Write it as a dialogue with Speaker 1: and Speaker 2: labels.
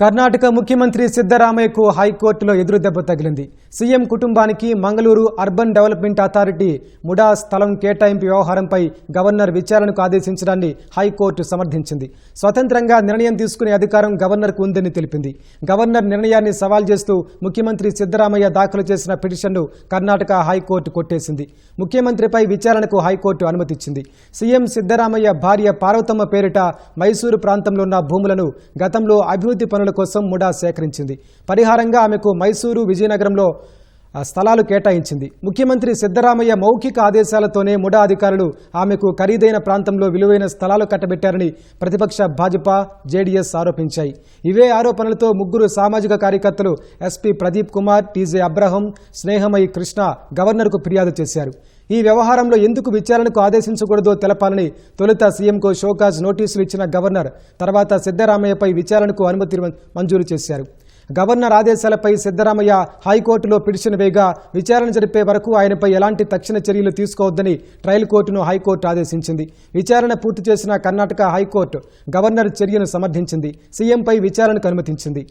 Speaker 1: కర్ణాటక ముఖ్యమంత్రి సిద్ధరామయ్యకు హైకోర్టులో ఎదురు దెబ్బ తగిలింది. సీఎం కుటుంబానికి Mangaluru urban development authority MUDA స్థలం కేటాయింపు వ్యవహారంపై గవర్నర్ విచారణకు ఆదేశించడాన్ని హైకోర్టు సమర్థించింది. స్వతంత్రంగా నిర్ణయం తీసుకునే అధికారం గవర్నర్కు ఉందని తెలిపింది. గవర్నర్ నిర్ణయాన్ని సవాల్ చేస్తూ ముఖ్యమంత్రి సిద్దరామయ్య దాఖలు చేసిన పిటిషన్ను కర్ణాటక హైకోర్టు కొట్టేసింది. ముఖ్యమంత్రిపై విచారణకు హైకోర్టు అనుమతిచ్చింది. సీఎం సిద్దరామయ్య భార్య పార్వతమ్మ పేరిట మైసూరు ప్రాంతంలో ఉన్న భూములను గతంలో అభివృద్ధి పనుల కోసం ముడా సేకరించింది. పరిహారంగా ఆమెకు మైసూరు విజయనగరంలో స్థలాలు కేటాయించింది. ముఖ్యమంత్రి సిద్దరామయ్య మౌఖిక ఆదేశాలతోనే ముడా అధికారులు ఆమెకు ఖరీదైన ప్రాంతంలో విలువైన స్థలాలు కట్టబెట్టారని ప్రతిపక్ష భాజపా జేడీఎస్ ఆరోపించాయి. ఇవే ఆరోపణలతో ముగ్గురు సామాజిక కార్యకర్తలు SP Pradeep Kumar TJ Abraham Snehamayi Krishna గవర్నర్కు ఫిర్యాదు చేశారు. ఈ వ్యవహారంలో ఎందుకు విచారణకు ఆదేశించకూడదో తెలపాలని తొలుత సీఎంకు షోకాజ్ నోటీసులు ఇచ్చిన గవర్నర్ తర్వాత సిద్ధరామయ్యపై విచారణకు అనుమతి మంజూరు చేశారు. గవర్నర్ ఆదేశాలపై సిద్ధరామయ్య హైకోర్టులో పిటిషన్ వేగా విచారణ జరిపే వరకు ఆయనపై ఎలాంటి తక్షణ చర్యలు తీసుకోవద్దని ట్రయల్ కోర్టును హైకోర్టు ఆదేశించింది. విచారణ పూర్తి చేసిన కర్ణాటక హైకోర్టు గవర్నర్ చర్యను సమర్థించింది. సీఎంపై విచారణకు అనుమతించింది.